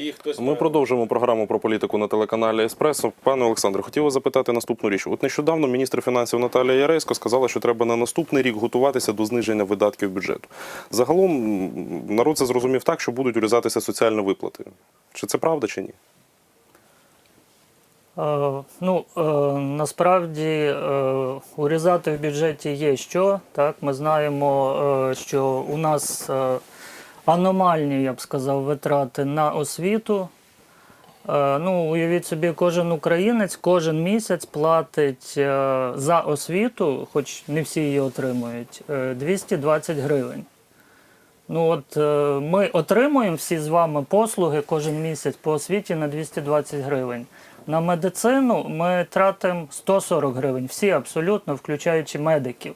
І хтось Ми продовжуємо програму про політику на телеканалі Еспресо. Пане Олександре, хотів вас запитати наступну річ. От нещодавно міністр фінансів Наталія Яресько сказала, що треба на наступний рік готуватися до зниження видатків бюджету. Загалом народ це зрозумів так, що будуть урізатися соціальні виплати. Чи це правда чи ні? Е, Ну, е, насправді е, урізати в бюджеті є що. Так? Ми знаємо, е, що у нас е, аномальні, я б сказав, витрати на освіту. Е, Ну, уявіть собі, кожен українець кожен місяць платить е, за освіту, хоч не всі її отримують, е, 220 гривень. Ну от е, ми отримуємо всі з вами послуги кожен місяць по освіті на 220 гривень. На медицину ми тратимо 140 гривень, всі абсолютно, включаючи медиків.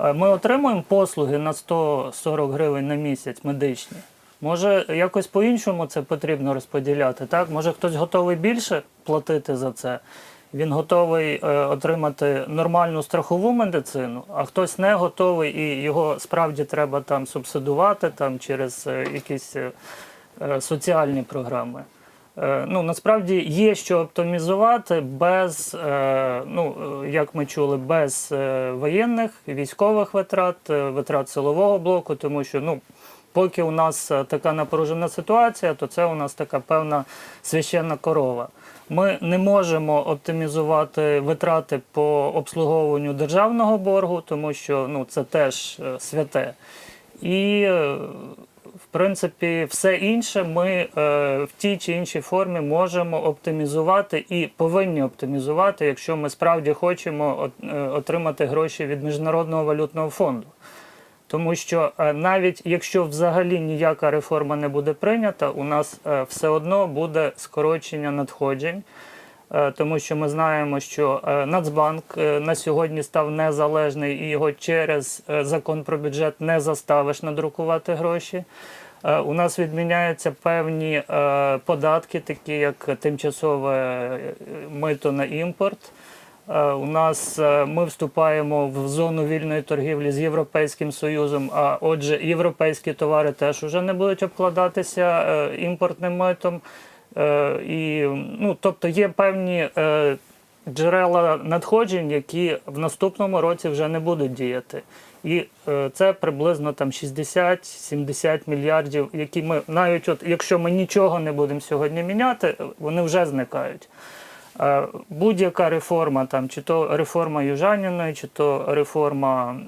Е, Ми отримуємо послуги на 140 гривень на місяць медичні. Може, якось по-іншому це потрібно розподіляти, так? Може, хтось готовий більше платити за це. Він готовий е, отримати нормальну страхову медицину, а хтось не готовий, і його справді треба там субсидувати там, через е, якісь е, е, соціальні програми. Е, Ну, насправді є що оптимізувати без, е, ну, як ми чули, без е, воєнних військових витрат, витрат силового блоку, тому що ну, поки у нас така напружена ситуація, то це у нас така певна священна корова. Ми не можемо оптимізувати витрати по обслуговуванню державного боргу, тому що ну, це теж святе. І принципі, все інше ми е, в тій чи іншій формі можемо оптимізувати і повинні оптимізувати, якщо ми справді хочемо е, отримати гроші від Міжнародного валютного фонду. Тому що е, навіть якщо взагалі ніяка реформа не буде прийнята, у нас все одно буде скорочення надходжень. Тому що ми знаємо, що Нацбанк на сьогодні став незалежний і його через закон про бюджет не заставиш надрукувати гроші. Е, У нас відміняються певні е, податки, такі як тимчасове е, мито на імпорт. У нас ми вступаємо в зону вільної торгівлі з Європейським Союзом, а отже, європейські товари теж вже не будуть обкладатися імпортним митом. І, ну, тобто є певні джерела надходжень, які в наступному році вже не будуть діяти. І е, це приблизно там 60-70 мільярдів, які ми навіть от якщо ми нічого не будемо сьогодні міняти, вони вже зникають. Е, Будь-яка реформа, там, чи то реформа Южаніної, чи то реформа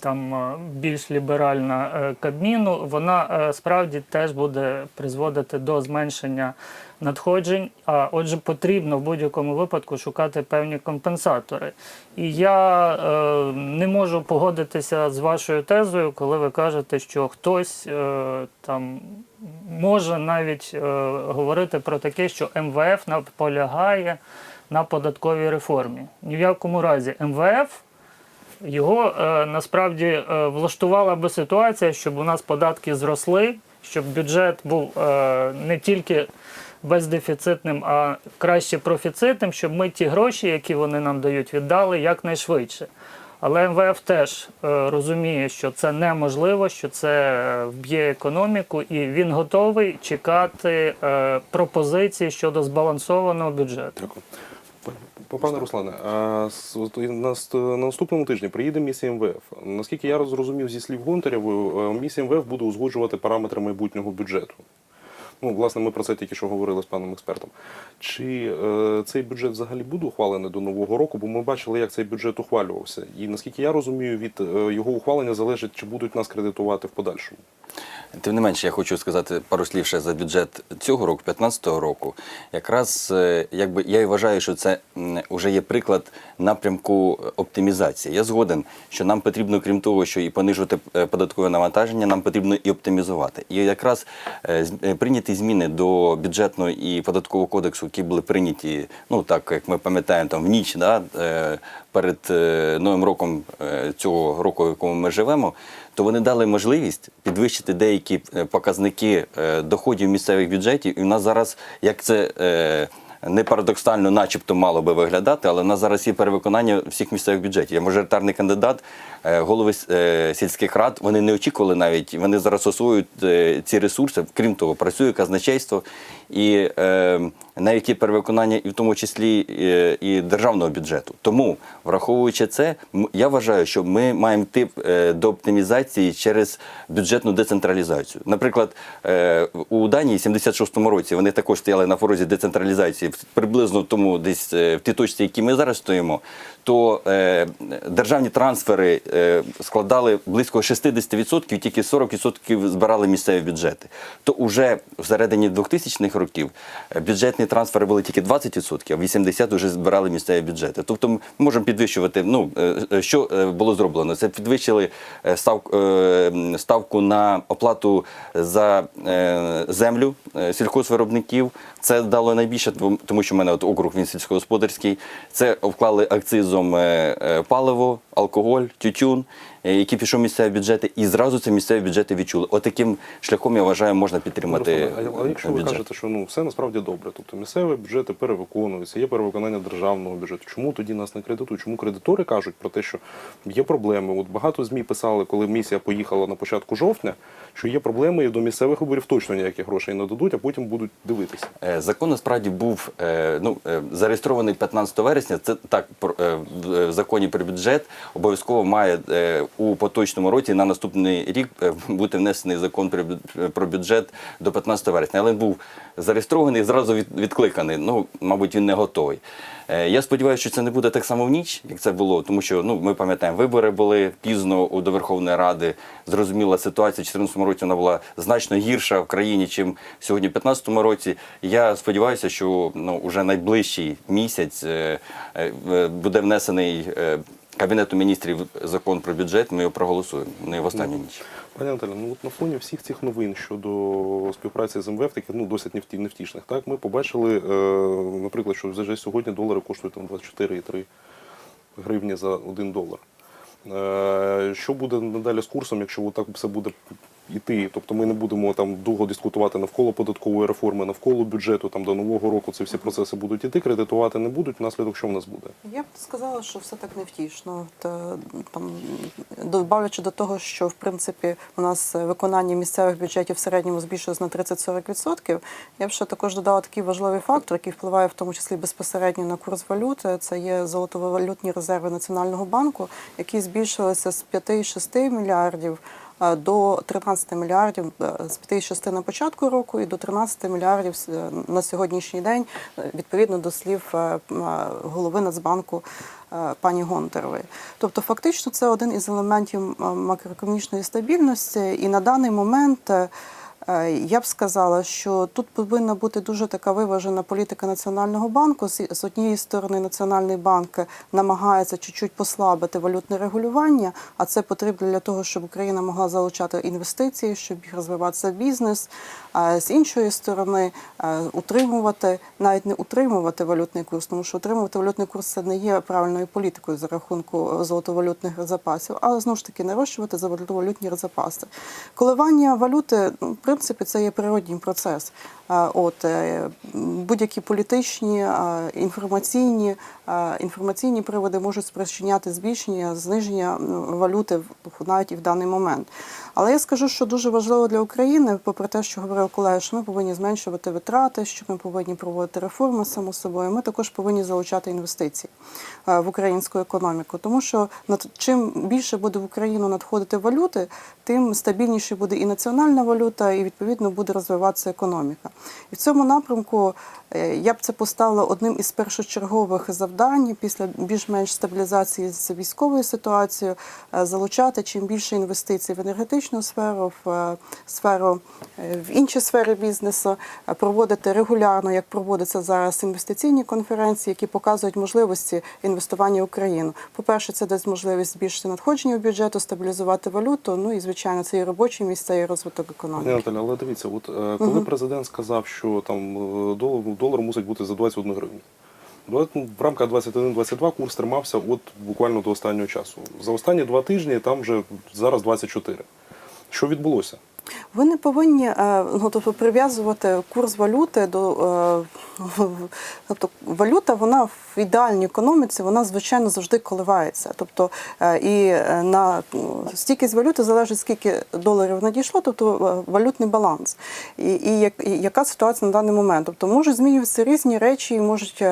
там, е, більш ліберальна е, Кабміну, вона е, справді теж буде призводити до зменшення надходжень. А отже, потрібно в будь-якому випадку шукати певні компенсатори. І я е, не можу погодитися з вашою тезою, коли ви кажете, що хтось е, там може навіть е, говорити про таке, що МВФ наполягає на податковій реформі. Ні в якому разі МВФ його е, насправді е, влаштувала би ситуація, щоб у нас податки зросли, щоб бюджет був е, не тільки бездефіцитним, а краще профіцитним, щоб ми ті гроші, які вони нам дають, віддали якнайшвидше. Але МВФ теж розуміє, що це неможливо, що це вб'є економіку, і він готовий чекати пропозиції щодо збалансованого бюджету. Дякую. Пане Руслане, а на на наступному тижні приїде місія МВФ. Наскільки я зрозумів зі слів Гонтарєва, е, місія МВФ буде узгоджувати параметри майбутнього бюджету. Ну, власне, ми про це тільки що говорили з паном експертом. Чи е, цей бюджет взагалі буде ухвалений до нового року? Бо ми бачили, як цей бюджет ухвалювався. І наскільки я розумію, від е, його ухвалення залежить, чи будуть нас кредитувати в подальшому. Тим не менше, я хочу сказати пару слів ще за бюджет цього року, 2015 року. Якраз е, якби я і вважаю, що це вже є приклад напрямку оптимізації. Я згоден, що нам потрібно, крім того, що і понижувати е, податкове навантаження, нам потрібно і оптимізувати. І якраз е, е, зміни до бюджетного і податкового кодексу, які були прийняті, ну так як ми пам'ятаємо, там в ніч, да, е, перед е, новим роком е, цього року, в якому ми живемо, то вони дали можливість підвищити деякі показники доходів місцевих бюджетів. І у нас зараз, як це не парадоксально, начебто, мало би виглядати, але на зараз є перевиконання всіх місцевих бюджетів. Я мажоритарний кандидат, е, голови е, сільських рад. Вони не очікували навіть. Вони зараз освоюють е, ці ресурси. Крім того, працює казначейство і е, навіть є перевиконання, і в тому числі е, і державного бюджету. Тому, враховуючи це, я вважаю, що ми маємо йти е, до оптимізації через бюджетну децентралізацію. Наприклад, е, у Данії в 76-му році вони також стояли на порозі децентралізації приблизно тому, десь е, в тій точці, які ми зараз стоїмо. То е, державні трансфери е, складали близько 60%, тільки 40% збирали місцеві бюджети. То уже всередині 2000-х років е, бюджетні трансфери були тільки 20%, а 80% вже збирали місцеві бюджети. Тобто ми можемо підвищувати. Ну е, е, що е, було зроблено? Це підвищили ставку на оплату за землю сільхозвиробників. Це дало найбільше, тому що в мене от округ він сільськогосподарський. Це вклали акцизом паливо, алкоголь, тютюн, е, які пішов в місцеві бюджети, і зразу це місцеві бюджети відчули. Отаким шляхом я вважаю, можна підтримати. Руслане, а- а якщо ви бюджет. кажете, що ну все насправді добре, тобто місцеві бюджети перевиконуються, є перевиконання державного бюджету. Чому тоді нас не кредитують? Чому кредитори кажуть про те, що є проблеми? От багато змі писали, коли місія поїхала на початку жовтня, що є проблеми і до місцевих виборів точно ніяких грошей не дадуть, а потім будуть дивитися. Е, Закон насправді був е, ну, зареєстрований 15 вересня. Це так в законі про бюджет обов'язково має е, у поточному році на наступний рік е, бути внесений закон про бю- про бюджет до 15 вересня. Але він був зареєстрований і зразу відкликаний. Ну, мабуть, він не готовий. Е, Я сподіваюся, що це не буде так само в ніч, як це було, тому що ну ми пам'ятаємо, вибори були пізно у- до Верховної Ради. Зрозуміла ситуація. У 2014 році вона була значно гірша в країні, чим сьогодні, в 2015 році. Я сподіваюся, що ну уже найближчий місяць буде внесений кабінету міністрів закон про бюджет. Ми його проголосуємо не в останню ніч. Пані Наталя, ну от на фоні всіх цих новин щодо співпраці з МВФ, таких ну досить невті- невтішних, так ми побачили, е, наприклад, що вже сьогодні долари коштують там 24,3 гривні за один долар. Е, Що буде надалі з курсом, якщо так все буде йти? Тобто ми не будемо там довго дискутувати навколо податкової реформи, навколо бюджету, там до нового року ці всі процеси будуть іти, кредитувати не будуть. Внаслідок що в нас буде? Я б сказала, що все так невтішно. Та, там, добавлячи до того, що в принципі у нас виконання місцевих бюджетів в середньому збільшилось на 30-40%, я б ще також додала такий важливий фактор, який впливає в тому числі безпосередньо на курс валюти. Це є золотовалютні резерви Національного банку, які збільшилися з 5-6 мільярдів. Е, До 13 мільярдів е, з 5-6 на початку року і до 13 мільярдів на сьогоднішній день, е, відповідно до слів голови Нацбанку пані Гонтарової. Тобто, фактично, це один із елементів макроекономічної стабільності, і на даний момент. Е, Я б сказала, що тут повинна бути дуже така виважена політика Національного банку. З однієї сторони, Національний банк намагається чуть-чуть послабити валютне регулювання, а це потрібно для того, щоб Україна могла залучати інвестиції, щоб їх розвиватися бізнес. А з іншої сторони, е, утримувати, навіть не утримувати валютний курс, тому що утримувати валютний курс це не є правильною політикою за рахунку золотовалютних запасів, але знову ж таки нарощувати золотовалютні запаси. Коливання валюти, ну, в принципі, це є природній процес. От е, будь-які політичні, інформаційні, інформаційні приводи можуть спричиняти збільшення, зниження валюти навіть і в даний момент. Але я скажу, що дуже важливо для України, попри те, що говорив колега, що ми повинні зменшувати витрати, що ми повинні проводити реформи само собою. Ми також повинні залучати інвестиції в українську економіку, тому що чим більше буде в Україну надходити валюти, тим стабільніше буде і національна валюта, і відповідно буде розвиватися економіка. І в цьому напрямку е, я б це поставила одним із першочергових завдань після більш-менш стабілізації з військовою ситуацією, е, залучати чим більше інвестицій в енергетичну сферу, в е, сферу е, в інші сфери бізнесу, проводити регулярно, як проводяться зараз інвестиційні конференції, які показують можливості інвестування в Україну. По-перше, це дасть можливість збільшити надходження в бюджету, стабілізувати валюту. Ну і звичайно, це і робочі місця, і розвиток економіки. Наталя, але дивіться, от коли президент сказав, що там долар, долар мусить бути за 21 гривню. Ну, В рамках 21-22 курс тримався от буквально до останнього часу. За останні два тижні там вже зараз 24. Що відбулося? Ви не повинні е, ну, тобто, прив'язувати курс валюти до е, тобто валюта, вона в ідеальній економіці, вона звичайно завжди коливається. Тобто е, і е, на ну, стійкість валюти залежить скільки доларів надійшло, тобто е, валютний баланс. І, і, яка ситуація на даний момент? Тобто можуть змінюватися різні речі, і можуть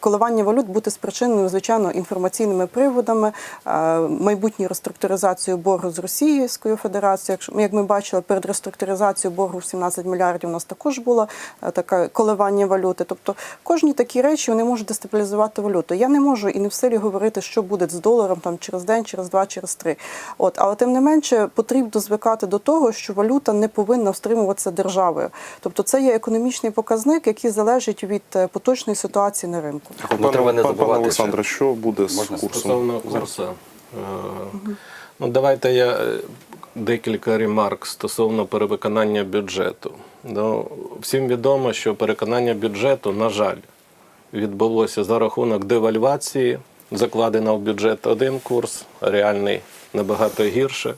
коливання валют бути спричинені, звичайно, інформаційними приводами, майбутньою реструктуризацією боргу з Російською Федерацією. Якщо як ми бачили, перед реструктуризацією боргу в 17 мільярдів у нас також було таке коливання валюти. Тобто кожні такі речі вони можуть дестабілізувати валюту. Я не можу і не в силі говорити, що буде з доларом там через день, через два, через три. От, але тим не менше потрібно звикати до того, що валюта не повинна стримуватися державою. Тобто це є економічний показник, який залежить від е, поточної ситуації на ринку. Ну, треба не пане Олександре, що- що буде з Можна курсом? Стосовно курсу. е, Ну, давайте я е, декілька ремарк стосовно перевиконання бюджету. Ну, всім відомо, що переконання бюджету, на жаль, відбулося за рахунок девальвації. Закладено в бюджет один курс, реальний набагато гірше.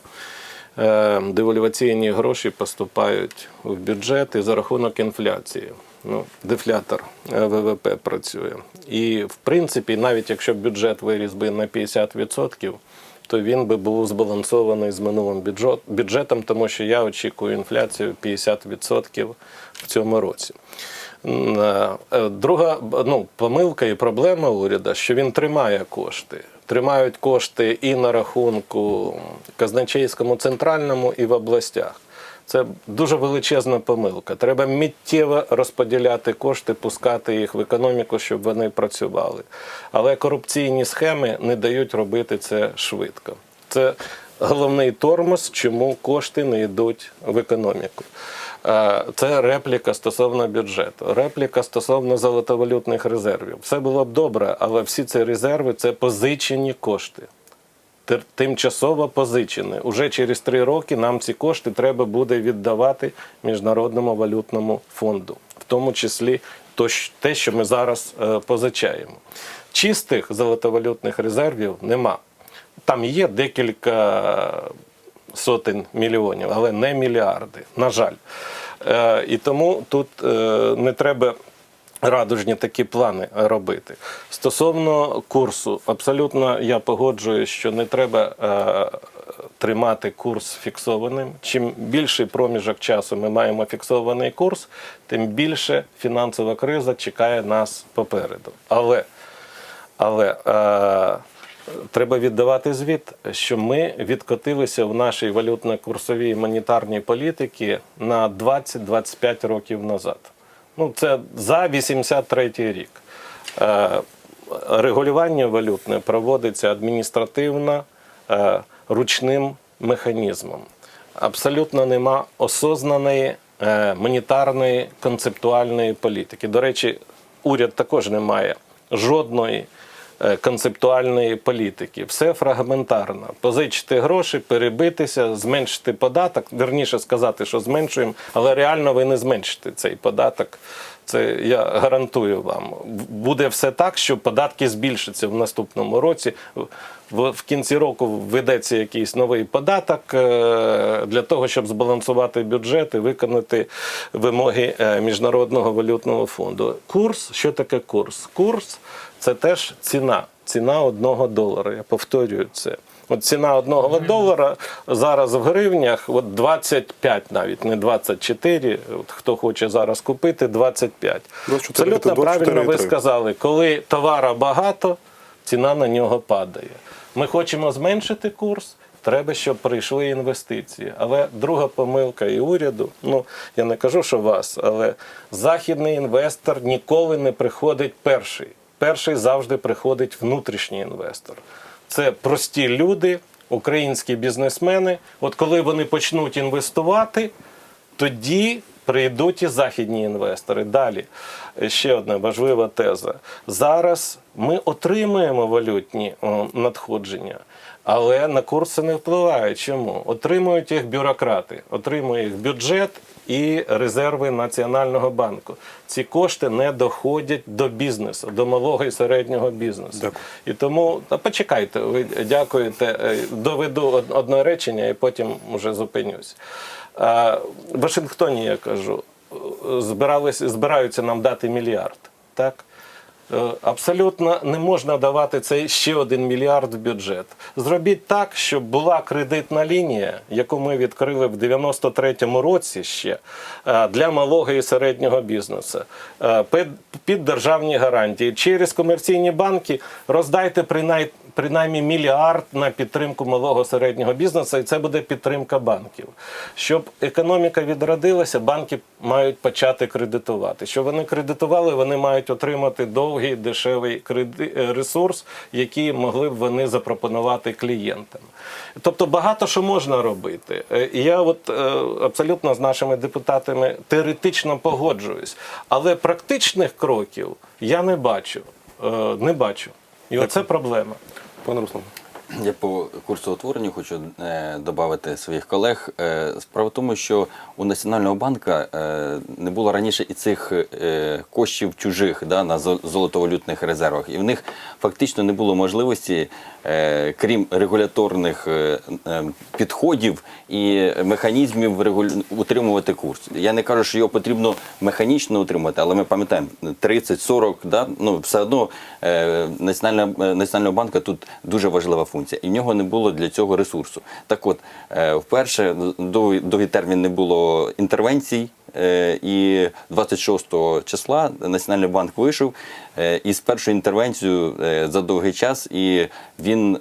Е, Девальваційні гроші поступають в бюджет і за рахунок інфляції. Ну, дефлятор е, ВВП працює. І в принципі, навіть якщо бюджет виріс би на 50%, то він би був збалансований з минулим бюджетом, тому що я очікую інфляцію 50% в цьому році. Е, Друга ну, помилка і проблема уряду, що він тримає кошти. Тримають кошти і на рахунку казначейському центральному, і в областях. Це дуже величезна помилка. Треба миттєво розподіляти кошти, пускати їх в економіку, щоб вони працювали. Але корупційні схеми не дають робити це швидко. Це головний тормоз, чому кошти не йдуть в економіку. Е, Це репліка стосовно бюджету, репліка стосовно золотовалютних резервів. Все було б добре, але всі ці резерви це позичені кошти тимчасово позичені. Уже через три роки нам ці кошти треба буде віддавати Міжнародному валютному фонду, в тому числі те, що ми зараз е, позичаємо. Чистих золотовалютних резервів нема. Там є декілька сотень мільйонів, але не мільярди. На жаль. Е, і тому тут е, не треба радужні такі плани робити. Стосовно курсу, абсолютно я погоджуюсь, що не треба е, тримати курс фіксованим. Чим більший проміжок часу ми маємо фіксований курс, тим більше фінансова криза чекає нас попереду. Але але е, треба віддавати звіт, що ми відкотилися в нашій валютно-курсовій монетарній політиці на 20-25 років назад. Ну, це за 83 рік. Е, регулювання валютне проводиться адміністративно е, ручним механізмом. Абсолютно нема осознаної е, монетарної концептуальної політики. До речі, уряд також не має жодної концептуальної політики. Все фрагментарно. Позичити гроші, перебитися, зменшити податок. Верніше сказати, що зменшуємо, але реально ви не зменшите цей податок. Це я гарантую вам. Буде все так, що податки збільшаться в наступному році. В, в кінці року введеться якийсь новий податок е, для того, щоб збалансувати бюджет і виконати вимоги е, Міжнародного валютного фонду. Курс, що таке курс? Курс це теж ціна. Ціна одного долара. Я повторюю це. От ціна одного долара зараз в гривнях от 25 навіть, не 24. От хто хоче зараз купити, 25. 24, Абсолютно 24,3. правильно ви сказали, коли товара багато, ціна на нього падає. Ми хочемо зменшити курс. Треба, щоб прийшли інвестиції. Але друга помилка і уряду, ну я не кажу, що вас, але західний інвестор ніколи не приходить перший. Перший завжди приходить внутрішній інвестор. Це прості люди, українські бізнесмени. От коли вони почнуть інвестувати, тоді прийдуть і західні інвестори. Далі ще одна важлива теза. Зараз ми отримуємо валютні надходження. Але на курси не впливає. Чому? Отримують їх бюрократи, отримує їх бюджет і резерви Національного банку. Ці кошти не доходять до бізнесу, до малого і середнього бізнесу. Дякую. І тому та почекайте, ви дякуєте. е, Доведу одне речення і потім вже зупинюсь. Вашингтоні я кажу, збирались, збираються нам дати мільярд. Так? Е, Абсолютно не можна давати цей ще один мільярд в бюджет. Зробіть так, щоб була кредитна лінія, яку ми відкрили в 93-му році ще е, для малого і середнього бізнесу е, під, державні гарантії. Через комерційні банки роздайте принай, принаймні мільярд на підтримку малого середнього бізнесу, і це буде підтримка банків. Щоб економіка відродилася, банки мають почати кредитувати. Щоб вони кредитували, вони мають отримати довгий дешевий е, ресурс, який могли б вони запропонувати клієнтам. Тобто багато що можна робити. Е, я от е, абсолютно з нашими депутатами теоретично погоджуюсь, але практичних кроків я не бачу. Не бачу. І оце проблема. Пане Руслан. Я по курсу утворення хочу е, додати своїх колег. Е, справа в тому, що у Національного банку е, не було раніше і цих е, коштів чужих да, на зо- золотовалютних резервах. І в них фактично не було можливості, крім регуляторних е, е, підходів і механізмів регулю- утримувати курс. Я не кажу, що його потрібно механічно утримувати, але ми пам'ятаємо 30-40, да? ну, все одно Національна, Національного банку тут дуже важлива функція. І в нього не було для цього ресурсу. Так от, е, вперше довгий, довгий термін не було інтервенцій. Е, І 26 числа Національний банк вийшов е, із першою інтервенцією е, за довгий час, і він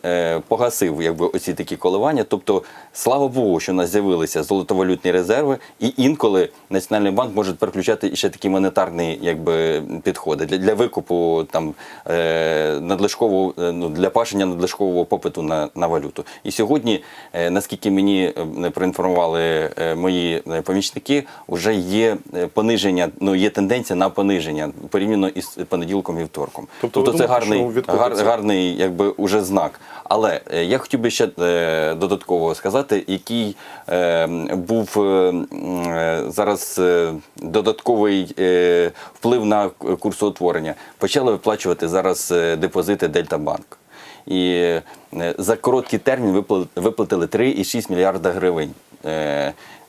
погасив якби оці такі коливання. Тобто, слава Богу, що у нас з'явилися золотовалютні резерви, і інколи Національний банк може переключати ще такі монетарні якби, підходи для, для викупу там надлишкового ну, для пашення надлишкового попиту на, на валюту. І сьогодні, наскільки мені проінформували мої помічники, вже є е, пониження, ну є тенденція на пониження порівняно із понеділком і вівторком. Тобто ви це думаєте, гарний, гар, гарний якби уже знак. Але е, я хотів би ще е, додатково сказати, який е, був е, зараз е, додатковий е, вплив на курсоутворення. Почали виплачувати зараз депозити Дельтабанк. І за короткий термін виплатили 3,6 мільярда гривень.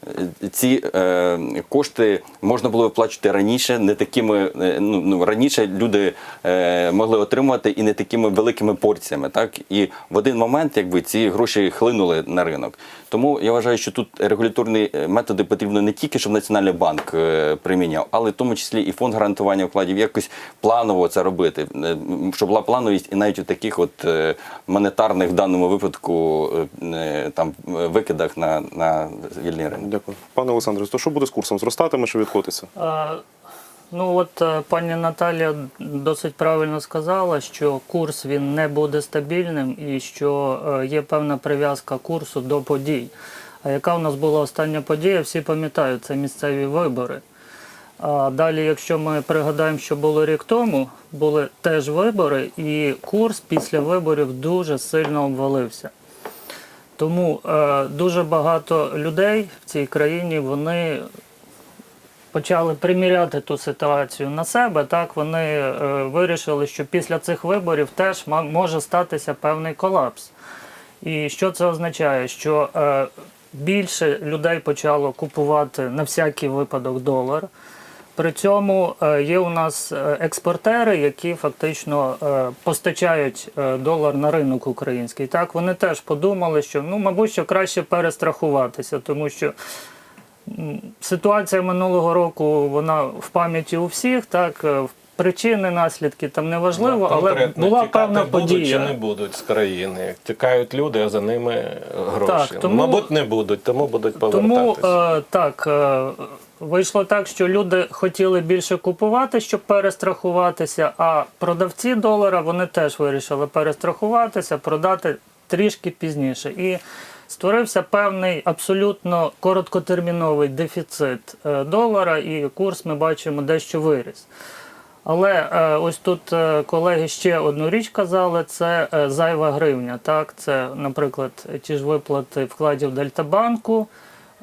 Е, Ці е, кошти можна було виплачувати раніше, не такими е, ну, ну раніше люди е, могли отримувати і не такими великими порціями. Так і в один момент, якби ці гроші хлинули на ринок. Тому я вважаю, що тут регуляторні е, методи потрібно не тільки, щоб Національний банк приміняв, але в тому числі і фонд гарантування вкладів якось планово це робити, щоб була плановість і навіть у таких от монетарних в даному випадку там викидах на, на вільний ринок. Дякую. Пане Олександре, то що буде з курсом? Зростатиме чи відкотиться? Е, Ну от е, пані Наталія досить правильно сказала, що курс він не буде стабільним і що е, є певна прив'язка курсу до подій. А яка у нас була остання подія, всі пам'ятають, це місцеві вибори. А далі, якщо ми пригадаємо, що було рік тому, були теж вибори, і курс після виборів дуже сильно обвалився. Тому е, дуже багато людей в цій країні вони почали приміряти ту ситуацію на себе. Так вони е, вирішили, що після цих виборів теж може статися певний колапс. І що це означає? Що е, більше людей почало купувати на всякий випадок долар. При цьому е, є у нас е, експортери, які фактично е, постачають долар на ринок український. Так вони теж подумали, що ну, мабуть, що краще перестрахуватися, тому що ситуація минулого року вона в пам'яті у всіх. Так причини, наслідки там не важливо, але була певна будуть подія. чи не будуть з країни. Тікають люди, а за ними гроші. Так, тому- Мабуть, не будуть, тому будуть Тому е, так е, вийшло так, що люди хотіли більше купувати, щоб перестрахуватися. А продавці долара вони теж вирішили перестрахуватися, продати трішки пізніше. І створився певний абсолютно короткотерміновий дефіцит е, долара, і курс ми бачимо дещо виріс. Але е, ось тут е, колеги ще одну річ казали: це зайва гривня. Так, це, наприклад, ті ж виплати вкладів Дельтабанку,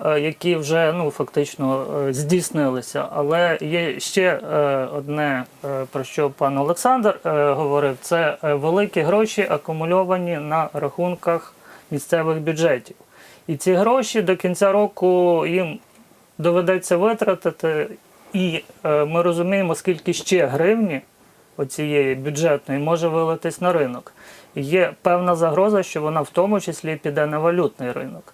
які вже ну, фактично е, здійснилися. Але є ще е, одне, е, про що пан Олександр е, говорив: це е, великі гроші акумульовані на рахунках місцевих бюджетів. І ці гроші до кінця року їм доведеться витратити, і е, ми розуміємо, скільки ще гривні оцієї бюджетної може вилитись на ринок. Є певна загроза, що вона в тому числі піде на валютний ринок.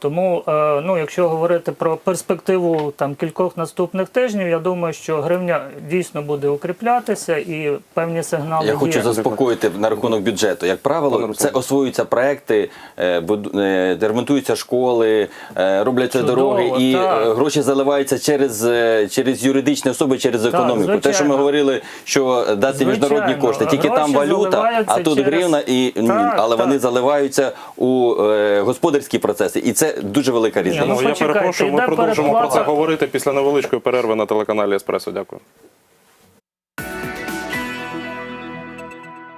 Тому, е, ну, якщо говорити про перспективу там кількох наступних тижнів, я думаю, що гривня дійсно буде укріплятися і певні сигнали Я є. хочу заспокоїти на рахунок бюджету. Як правило, це освоюються проекти, е, е, ремонтуються школи, робляться Чудово, дороги, і так. гроші заливаються через, через юридичні особи, через економіку. Те, що ми говорили, що дати Звичайно. міжнародні кошти, тільки там валюта, а тут через- гривна, і Так, але так. вони заливаються у господарські процеси, і це дуже велика різниця. ну, Ну, я перепрошую, ми продовжимо про це говорити після невеличкої перерви на телеканалі Еспресо. Дякую.